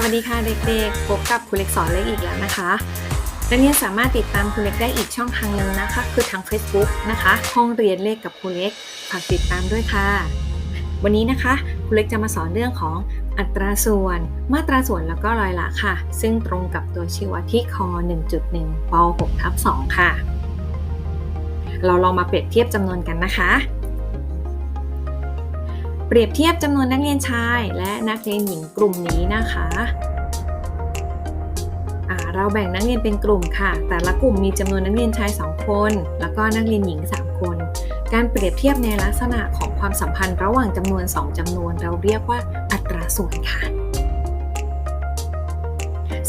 สวัสดีค่ะเด็กๆ พบกับครูเล็กสอนเลขอีกแล้วนะคะ นักเรียนสามารถติดตามครูเล็กได้อีกช่องทางหนึ่งนะคะ คือทาง Facebook นะคะ ห้องเรียนเลขกับครูเล็ก ฝากติดตามด้วยค่ะ วันนี้นะคะครูเล็กจะมาสอนเรื่องของอัตราส่วน มาตราส่วนแล้วก็รอยละค่ะ ซึ่งตรงกับตัวชี้วัดที่คอ1.1ป6ทับ2ค่ะ เราลองมาเปรียบเทียบจำนวนกันนะคะ เปรียบเทียบจำนวนนักเรียนชาย และนักเรียนหญิงกลุ่มนี้นะคะเราแบ่งนักเรียนเป็นกลุ่มค่ะ แต่ละกลุ่มมีจำนวนนักเรียนชาย 2 คน แล้วก็นักเรียนหญิง 3 คน การเปรียบเทียบในลักษณะของความสัมพันธ์ระหว่างจำนวน 2จำนวน เราเรียกว่าอัตราส่วนค่ะ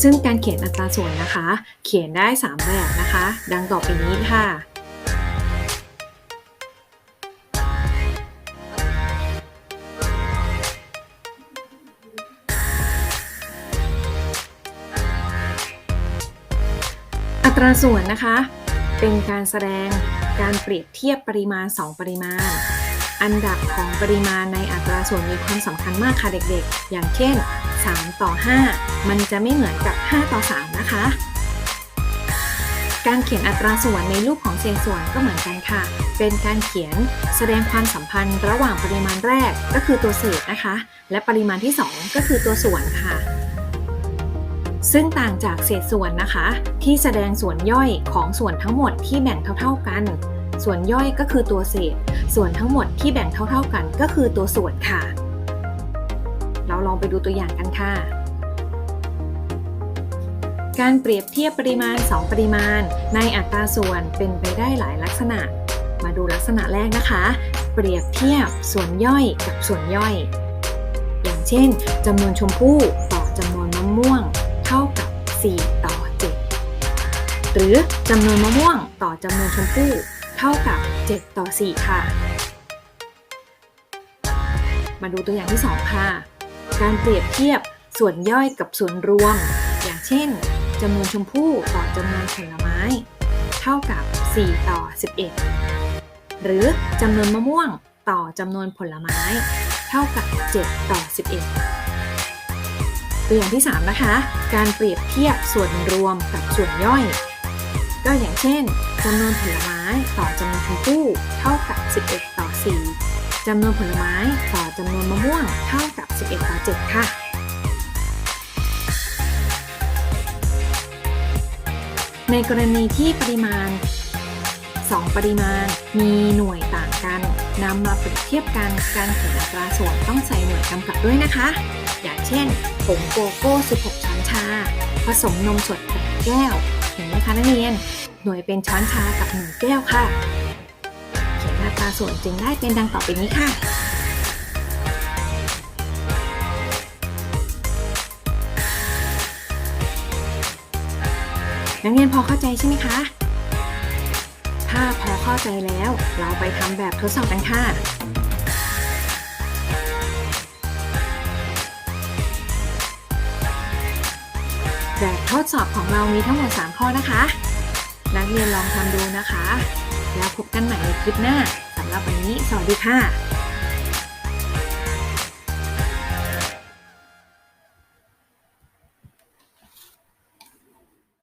ซึ่งการเขียนอัตราส่วนนะคะ เขียนได้ 3 แบบนะคะ ดังต่อไปนี้ค่ะ อัตราส่วนนะคะ เป็นการแสดงการเปรียบเทียบปริมาณ 2 ปริมาณ อันดับของปริมาณในอัตราส่วนมีความสำคัญมากค่ะเด็กๆ อย่างเช่น 3 ต่อ 5 มันจะไม่เหมือนกับ 5 ต่อ 3 นะคะ การเขียนอัตราส่วนในรูปของเศษส่วนก็เหมือนกันค่ะ เป็นการเขียนแสดงความสัมพันธ์ระหว่างปริมาณแรกก็คือตัวเศษนะคะ และปริมาณที่ 2 ก็คือตัวส่วนค่ะ ซึ่งต่างจากเศษส่วนนะคะ ที่แสดงส่วนย่อยของส่วนทั้งหมดที่แบ่งเท่า ๆกัน ส่วนย่อยก็คือตัวเศษ ส่วนทั้งหมดที่แบ่งเท่า ๆกันก็คือตัวส่วนค่ะ เราลองไปดูตัวอย่างกันค่ะ การเปรียบเทียบปริมาณ 2 ปริมาณ ในอัตราส่วนเป็นไปได้หลายลักษณะ มาดูลักษณะแรกนะคะ เปรียบเทียบส่วนย่อยกับส่วนย่อย อย่างเช่นจำนวนชมพู่ต่อจำนวนมะม่วง 4 ต่อ 7 หรือจำนวนมะม่วงต่อจำนวนชมพู่เท่ากับ 7 ต่อ 4 ค่ะ มาดูตัวอย่างที่ 2 ค่ะ การเปรียบเทียบส่วนย่อยกับส่วนรวม อย่างเช่นจำนวนชมพู่ต่อจำนวนผลไม้ เท่ากับ 4 ต่อ 11 หรือจำนวนมะม่วงต่อจำนวนผลไม้ เท่ากับ 7 ต่อ 11 ตัวอย่างที่ 3 นะคะ การเปรียบเทียบส่วนรวมกับส่วนย่อย ก็อย่างเช่นจำนวนผลไม้ต่อจำนวนชมพู่เท่ากับ 11 ต่อ 4จำนวนผลไม้ต่อจำนวนมะม่วงเท่ากับ 11 ต่อ 7 ค่ะในกรณีที่ปริมาณ 2 ปริมาณมีหน่วยต่างกันนำมาเปรียบเทียบกันการเขียนอัตราส่วนต้องใส่หน่วยกำกับด้วยนะคะ อย่างเช่นผงโกโก้ 16 ช้อนชา ผสมนมสด6แก้ว เห็นไหมคะนักเรียน หน่วยเป็นช้อนชากับ 1 แก้วค่ะ เขียนอัตราส่วนจึงได้เป็นดังต่อไปนี้ค่ะนักเรียนพอเข้าใจใช่ไหมคะ ถ้าพอเข้าใจแล้ว เราไปทำแบบทดสอบกันค่ะ แบบทดสอบของเรามีทั้งหมด 3 ข้อนะคะ นักเรียนลองทำดูนะคะ แล้วพบกันใหม่ในคลิปหน้าสำหรับวันนี้ สวัสดีค่ะ